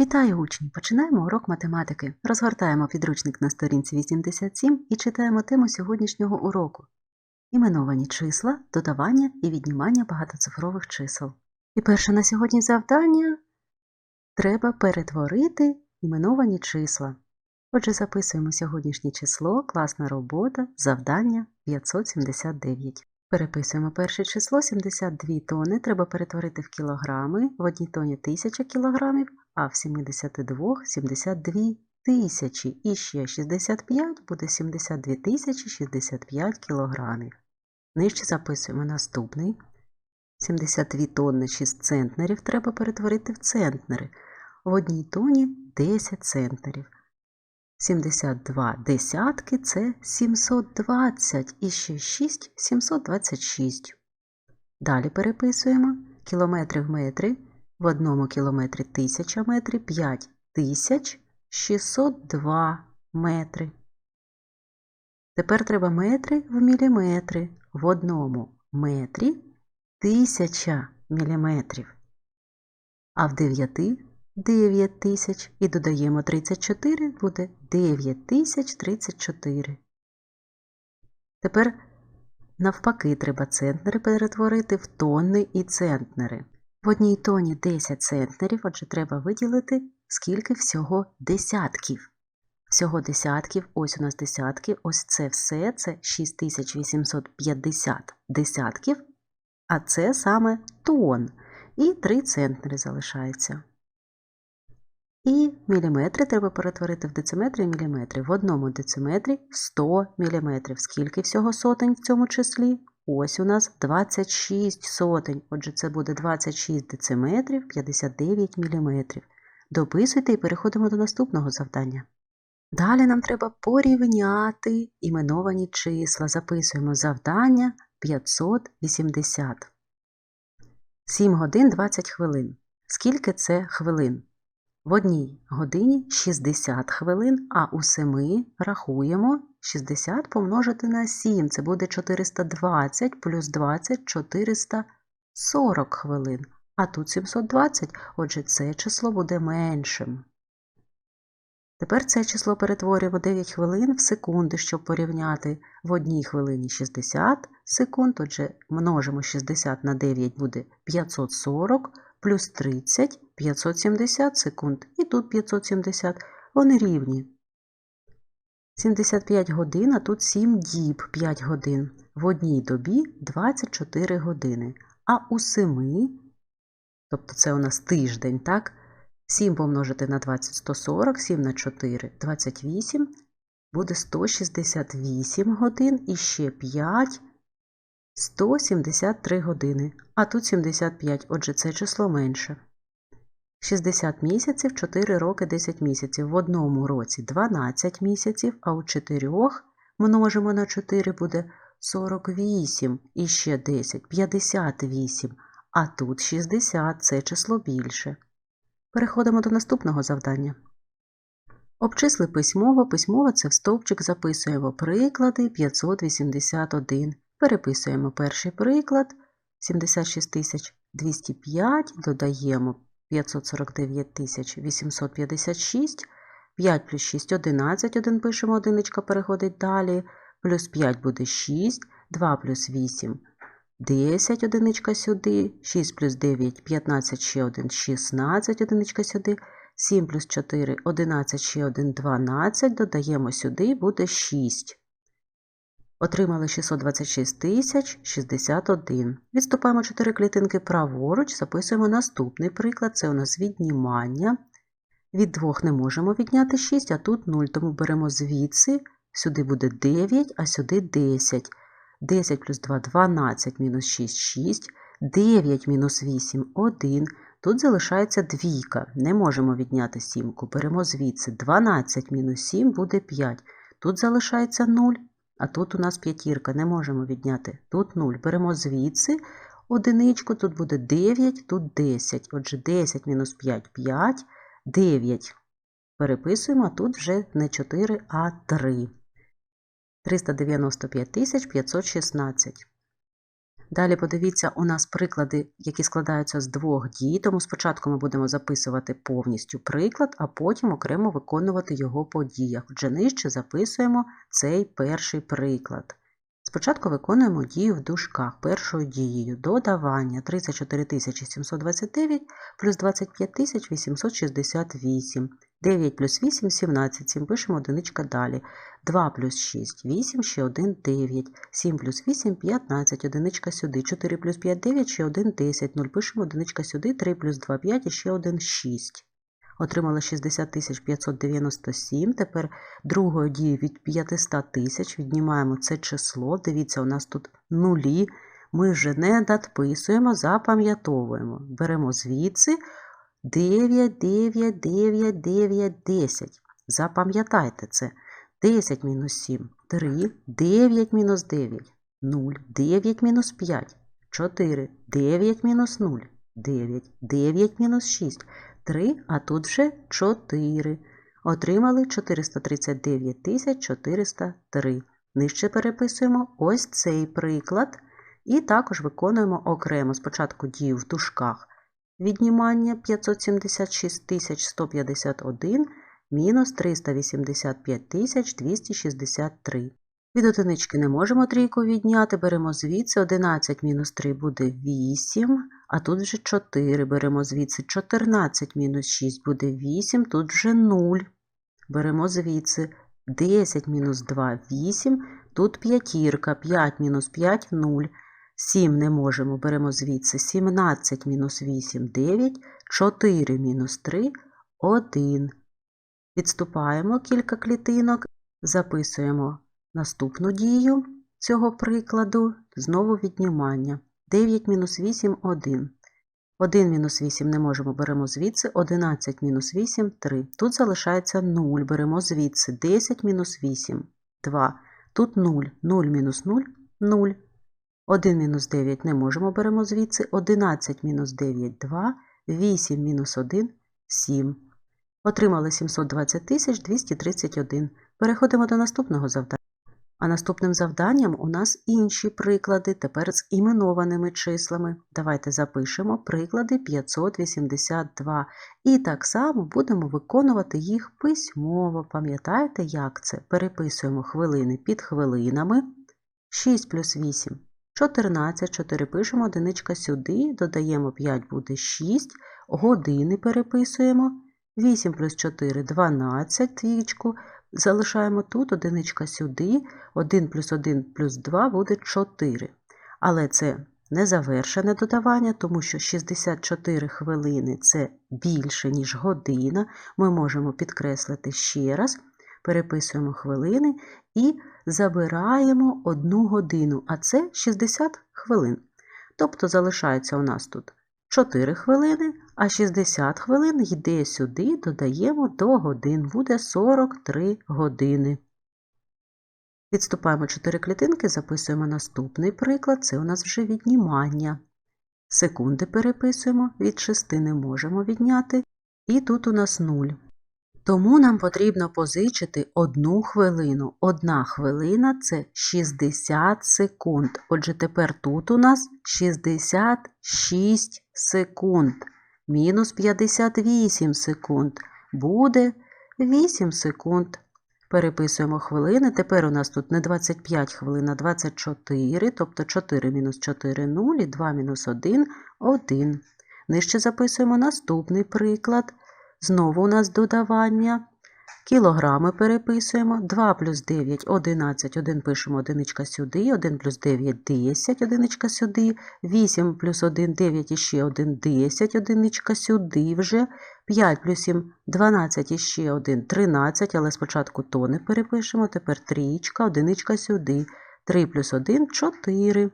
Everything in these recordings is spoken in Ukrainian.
Вітаю учні! Починаємо урок математики. Розгортаємо підручник на сторінці 87 і читаємо тему сьогоднішнього уроку. Іменовані числа, додавання і віднімання багатоцифрових чисел. І перше на сьогодні завдання треба перетворити іменовані числа. Отже, записуємо сьогоднішнє число, класна робота, завдання 579. Переписуємо перше число 72 тони, треба перетворити в кілограми, в одній тоні 1000 кілограмів, а в 72 – 72 тисячі. І ще 65 буде 72 тисячі 65 кілограмів. Нижче записуємо наступний. 72 тонни 6 центнерів треба перетворити в центнери. В одній тоні 10 центнерів. 72 десятки це 720 і ще 6 726. Далі переписуємо кілометри в метри. В одному кілометрі 1000 метрів 5 тисяч 602 метри. Тепер треба метри в міліметри. В одному метрі 1000 міліметрів. А в 9 9 тисяч і додаємо 34, буде 9 тисяч 34. Тепер навпаки треба центнери перетворити в тонни і центнери. В одній тоні 10 центнерів, отже, треба виділити, скільки всього десятків. Всього десятків, ось у нас десятки, ось це все, це 6850 десятків, а це саме тон. І 3 центнери залишається. І міліметри треба перетворити в дециметри і міліметри. В одному дециметрі 100 міліметрів. Скільки всього сотень в цьому числі? Ось у нас 26 сотень. Отже, це буде 26 дециметрів 59 міліметрів. Дописуйте і переходимо до наступного завдання. Далі нам треба порівняти іменовані числа. Записуємо завдання 580. 7 годин 20 хвилин. Скільки це хвилин? В одній годині 60 хвилин, а у 7 рахуємо 60 помножити на 7. Це буде 420 плюс 20 440 хвилин. А тут 720, отже, це число буде меншим. Тепер це число перетворюємо 9 хвилин в секунди, щоб порівняти в одній хвилині 60 секунд, отже, множимо 60 на 9 буде 540 плюс 30 570 секунд. І тут 570. Вони рівні. 75 годин, а тут 7 діб 5 годин. В одній добі 24 години. А у 7, тобто це у нас тиждень, так? 7 помножити на 20 140, 7 на 4 28, буде 168 годин і ще 5 173 години. А тут 75, отже, це число менше. 60 місяців, 4 роки 10 місяців. В одному році 12 місяців, а у 4 множимо на 4 буде 48 і ще 10 58. А тут 60 це число більше. Переходимо до наступного завдання. Обчисли письмово. Письмово це в стовпчик записуємо приклади 581. Переписуємо перший приклад 76 205, додаємо 549 856, 5 плюс 6 11, 1 пишемо, одиничка переходить далі, плюс 5 буде 6, 2 плюс 8 10, одиничка сюди, 6 плюс 9 15 ще 1, 16, одиничка сюди, 7 плюс 4 11 ще 1, 12, додаємо сюди, буде 6. Отримали 626 тисяч 61. Відступаємо 4 клітинки праворуч, записуємо наступний приклад. Це у нас віднімання. Від 2 не можемо відняти 6, а тут 0, тому беремо звідси, сюди буде 9, а сюди 10. 10 плюс 2 12, мінус 6 6, 9 мінус 8 1. Тут залишається двійка. Не можемо відняти сімку. Беремо звідси 12 мінус 7 буде 5. Тут залишається 0. А тут у нас п'ятірка, не можемо відняти. Тут 0. Беремо звідси одиничку, тут буде 9, тут 10. Отже, 10 мінус 5 5, 9. Переписуємо, а тут вже не 4, а 3. 395 516. Далі подивіться, у нас приклади, які складаються з двох дій, тому спочатку ми будемо записувати повністю приклад, а потім окремо виконувати його по діях. Отже, нижче записуємо цей перший приклад. Спочатку виконуємо дію в дужках. Першою дією додавання 34 729 плюс 25 868. 9 плюс 8 – 17, 7 пишемо одиничка далі. 2 плюс 6 – 8, ще 1 – 9. 7 плюс 8 – 15, одиничка сюди. 4 плюс 5 – 9, ще 1 – 10. 0 пишемо одиничка сюди. 3 плюс 2 – 5 і ще 1 – 6. Отримали 60 597. Тепер другою дією від 500 тисяч віднімаємо це число. Дивіться, у нас тут нулі. Ми вже не надписуємо, запам'ятовуємо. Беремо звідси 9, 9, 9, 9, 10. Запам'ятайте це. 10 мінус 7 – 3, 9 мінус 9 – 0, 9 мінус 5 – 4, 9 мінус 0 – 9, 9 мінус 6 – 3, а тут вже 4. Отримали 439 403. Нижче переписуємо ось цей приклад і також виконуємо окремо спочатку дію в дужках віднімання 576 151 мінус 385 263. Від одинички не можемо трійку відняти, беремо звідси 11 мінус 3 буде 8, а тут вже 4. Беремо звідси 14 мінус 6 буде 8, тут вже 0. Беремо звідси 10 мінус 2 8, тут п'ятірка, 5 мінус 5 0. 7 не можемо, беремо звідси 17 мінус 8 9, 4 мінус 3 1. Відступаємо кілька клітинок, записуємо наступну дію цього прикладу, знову віднімання. 9 мінус 8 1. 1 мінус 8 не можемо, беремо звідси, 11 мінус 8 3. Тут залишається 0, беремо звідси 10 мінус 8 2. Тут 0, 0 мінус 0 0. 1 мінус 9 не можемо, беремо звідси, 11 мінус 9 2, 8 мінус 1 7. Отримали 720 231. Переходимо до наступного завдання. А наступним завданням у нас інші приклади, тепер з іменованими числами. Давайте запишемо приклади 582. І так само будемо виконувати їх письмово. Пам'ятаєте, як це? Переписуємо хвилини під хвилинами. 6 плюс 8 14, 4 пишемо, одиничка сюди, додаємо 5 буде 6, години переписуємо. 8 плюс 4 12, двічку. Залишаємо тут одиничка сюди, 1 плюс 1 плюс 2 буде 4. Але це не завершене додавання, тому що 64 хвилини це більше, ніж година. Ми можемо підкреслити ще раз, переписуємо хвилини і забираємо 1 годину, а це 60 хвилин. Тобто залишається у нас тут 4 хвилини, а 60 хвилин йде сюди, додаємо до годин, буде 43 години. Відступаємо 4 клітинки, записуємо наступний приклад, це у нас вже віднімання. Секунди переписуємо, від 6 не можемо відняти, і тут у нас 0. Тому нам потрібно позичити одну хвилину. Одна хвилина це 60 секунд. Отже, тепер тут у нас 66 секунд. Мінус 58 секунд. Буде 8 секунд. Переписуємо хвилини. Тепер у нас тут не 25 хвилин, а 24, тобто 4 мінус 4 0 і 2 мінус 1 1. Нижче записуємо наступний приклад. Знову у нас додавання. Кілограми переписуємо. 2 плюс 9 11, 1 пишемо одиничка сюди, 1 плюс 9 10, одиничка сюди, 8 плюс 1 9 і ще 1 10, одиничка сюди вже. 5 плюс 7 12 і ще 1 13, але спочатку то не перепишемо, тепер трієчка, одиничка сюди, 3 плюс 1 4.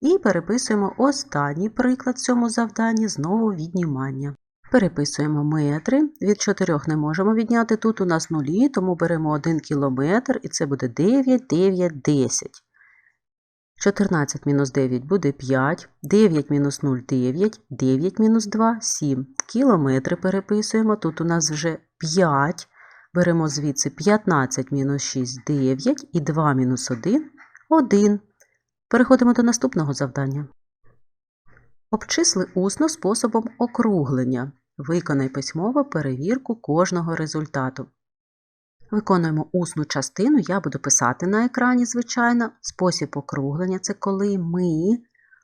І переписуємо останній приклад в цьому завданні, знову віднімання. Переписуємо метри. Від 4 не можемо відняти. Тут у нас нулі, тому беремо 1 кілометр, і це буде 9, 9, 10. 14 мінус 9 буде 5, 9 мінус 0 9, 9 мінус 2 7. Кілометри переписуємо. Тут у нас вже 5. Беремо звідси 15 мінус 6 9 і 2 мінус 1 1. Переходимо до наступного завдання. Обчисли усно способом округлення. Виконай письмово перевірку кожного результату. Виконуємо усну частину, я буду писати на екрані, звичайно. Спосіб округлення це коли ми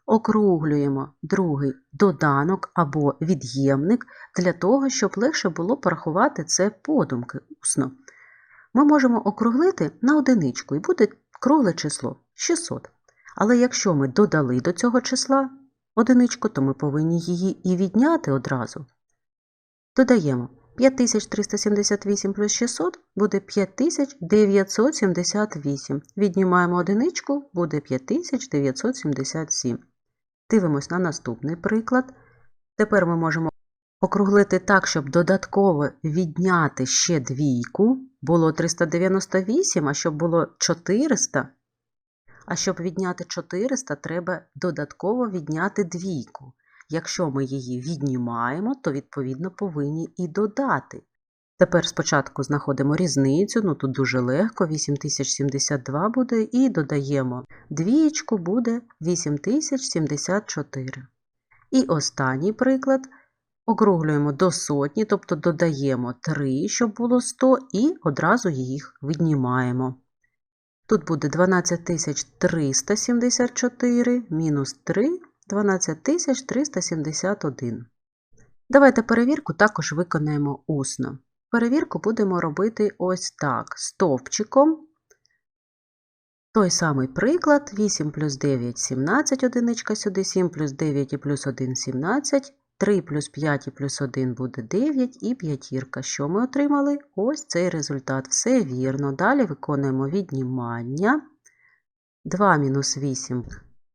округлюємо другий доданок або від'ємник для того, щоб легше було порахувати це подумки усно. Ми можемо округлити на одиничку і буде кругле число 600. Але якщо ми додали до цього числа одиничку, то ми повинні її і відняти одразу. Додаємо 5378 плюс 600 буде 5978. Віднімаємо одиничку, буде 5977. Дивимось на наступний приклад. Тепер ми можемо округлити так, щоб додатково відняти ще двійку. Було 398, а щоб було 400. А щоб відняти 400, треба додатково відняти двійку. Якщо ми її віднімаємо, то відповідно повинні і додати. Тепер спочатку знаходимо різницю, ну тут дуже легко, 8072 буде, і додаємо двієчку, буде 8074. І останній приклад округлюємо до сотні, тобто додаємо 3, щоб було 100, і одразу їх віднімаємо. Тут буде 12374 мінус 3 12371. Давайте перевірку також виконаємо усно. Перевірку будемо робити ось так: стовпчиком. Той самий приклад: 8 плюс 9 17 одиничка сюди, 7 плюс 9 і плюс 1 17, 3 плюс 5 і плюс 1 буде 9 і п'ятірка. Що ми отримали? Ось цей результат. Все вірно. Далі виконуємо віднімання. 2 мінус 8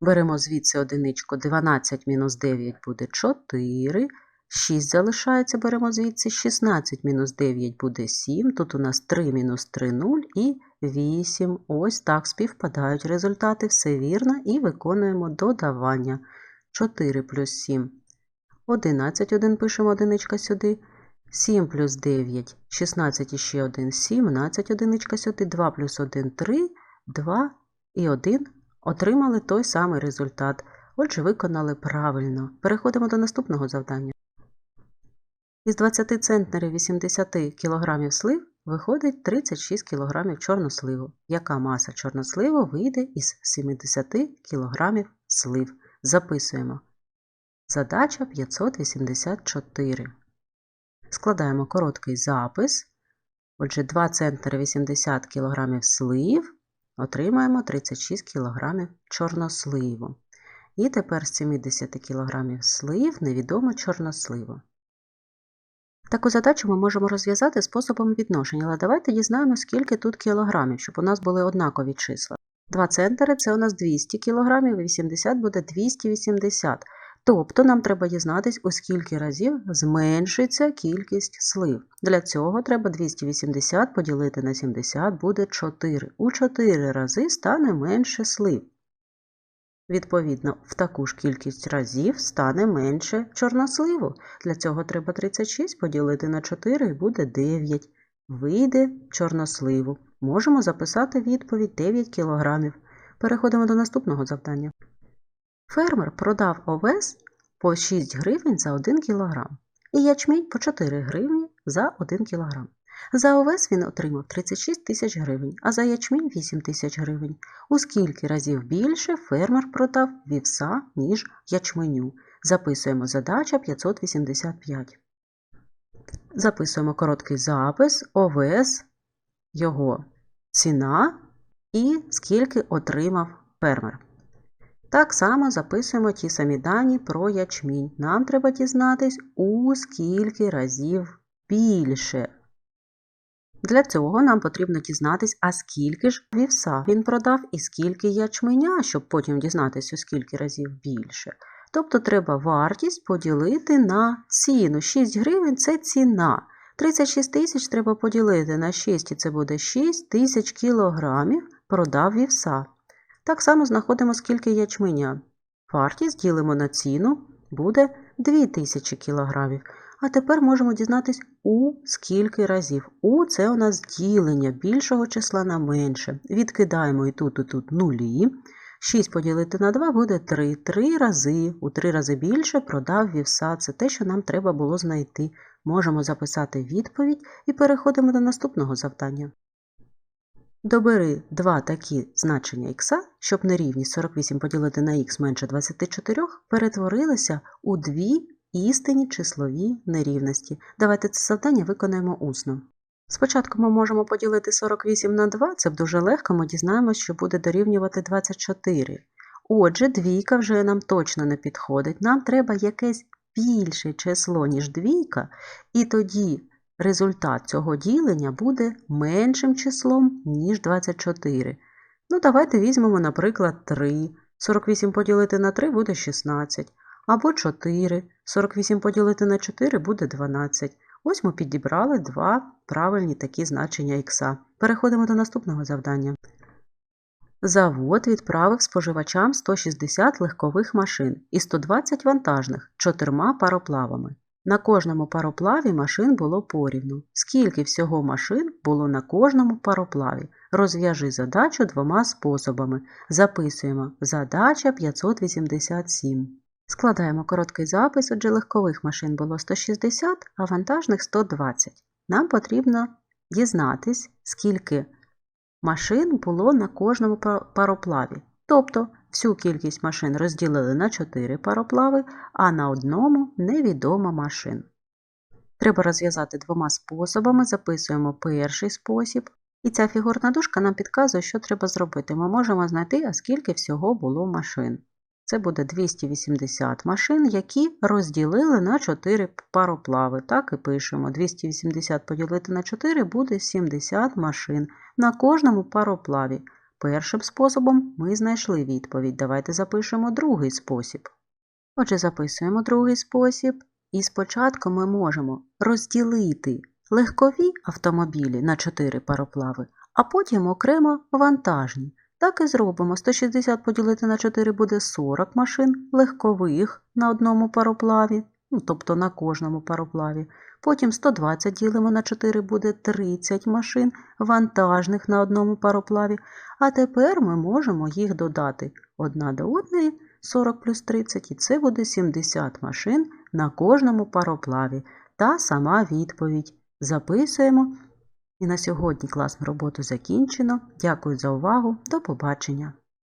Беремо звідси одиничку, 12 мінус 9 буде 4. 6 залишається, беремо звідси 16 мінус 9 буде 7. Тут у нас 3 мінус 3 0 і 8. Ось так співпадають результати, все вірно, і виконуємо додавання. 4 плюс 7. 11 1 пишемо одиничка сюди. 7 плюс 9, 16 і ще 1, 17 одиничка сюди, 2 плюс 1 3, 2 і 1 Отримали той самий результат. Отже, виконали правильно. Переходимо до наступного завдання. Із 20 центнерів 80 кг слив виходить 36 кг чорносливу. Яка маса чорносливу вийде із 70 кг слив? Записуємо. Задача 584. Складаємо короткий запис. Отже, 2 центнери 80 кг слив отримаємо 36 кг чорносливу. І тепер з 70 кг слив невідомо чорносливу. Таку задачу ми можемо розв'язати способом відношення, але давайте дізнаємося, скільки тут кілограмів, щоб у нас були однакові числа. 2 центри це у нас 200 кг, і 80 буде 280 Тобто нам треба дізнатись, у скільки разів зменшиться кількість слив. Для цього треба 280 поділити на 70 буде 4. У 4 рази стане менше слив. Відповідно, в таку ж кількість разів стане менше чорносливу. Для цього треба 36 поділити на 4 і буде 9. Вийде чорносливу. Можемо записати відповідь 9 кг. Переходимо до наступного завдання. Фермер продав овес по 6 гривень за 1 кг і ячмінь по 4 гривні за 1 кг. За овес він отримав 36 тисяч гривень, а за ячмінь 8 тисяч гривень. У скільки разів більше фермер продав вівса, ніж ячменю. Записуємо задача 585. Записуємо короткий запис, овес, його ціна і скільки отримав фермер. Так само записуємо ті самі дані про ячмінь. Нам треба дізнатись, у скільки разів більше. Для цього нам потрібно дізнатись, а скільки ж вівса він продав і скільки ячменя, щоб потім дізнатися, у скільки разів більше. Тобто треба вартість поділити на ціну. 6 гривень це ціна. 36 тисяч треба поділити на 6, і це буде 6 тисяч кілограмів продав вівса. Так само знаходимо, скільки ячменя. Вартість ділимо на ціну, буде 2000 кг. А тепер можемо дізнатись, у скільки разів. У це у нас ділення більшого числа на менше. Відкидаємо і тут, і тут нулі. 6 поділити на 2 буде 3. 3 рази. У 3 рази більше продав вівса. Це те, що нам треба було знайти. Можемо записати відповідь і переходимо до наступного завдання. Добери два такі значення х, щоб нерівність 48 поділити на х менше 24, перетворилися у дві істинні числові нерівності. Давайте це завдання виконаємо усно. Спочатку ми можемо поділити 48 на 2, це дуже легко, ми дізнаємося, що буде дорівнювати 24. Отже, двійка вже нам точно не підходить. Нам треба якесь більше число, ніж двійка, і тоді результат цього ділення буде меншим числом, ніж 24. Ну, давайте візьмемо, наприклад, 3. 48 поділити на 3 буде 16. Або 4. 48 поділити на 4 буде 12. Ось ми підібрали два правильні такі значення х. Переходимо до наступного завдання. Завод відправив споживачам 160 легкових машин і 120 вантажних чотирма пароплавами. На кожному пароплаві машин було порівну. Скільки всього машин було на кожному пароплаві? Розв'яжи задачу двома способами. Записуємо задача 587. Складаємо короткий запис, отже легкових машин було 160, а вантажних 120. Нам потрібно дізнатись, скільки машин було на кожному пароплаві. Тобто всю кількість машин розділили на 4 пароплави, а на одному невідома машин. Треба розв'язати двома способами. Записуємо перший спосіб. І ця фігурна дужка нам підказує, що треба зробити. Ми можемо знайти, а скільки всього було машин. Це буде 280 машин, які розділили на 4 пароплави. Так і пишемо. 280 поділити на 4 буде 70 машин на кожному пароплаві. Першим способом ми знайшли відповідь. Давайте запишемо другий спосіб. Отже, записуємо другий спосіб. І спочатку ми можемо розділити легкові автомобілі на 4 пароплави, а потім окремо вантажні. Так і зробимо. 160 поділити на 4 буде 40 машин легкових на одному пароплаві, ну, тобто на кожному пароплаві. Потім 120 ділимо на 4 буде 30 машин вантажних на одному пароплаві. А тепер ми можемо їх додати одна до одної 40 плюс 30, і це буде 70 машин на кожному пароплаві. Та сама відповідь. Записуємо. І на сьогодні класну роботу закінчено. Дякую за увагу. До побачення!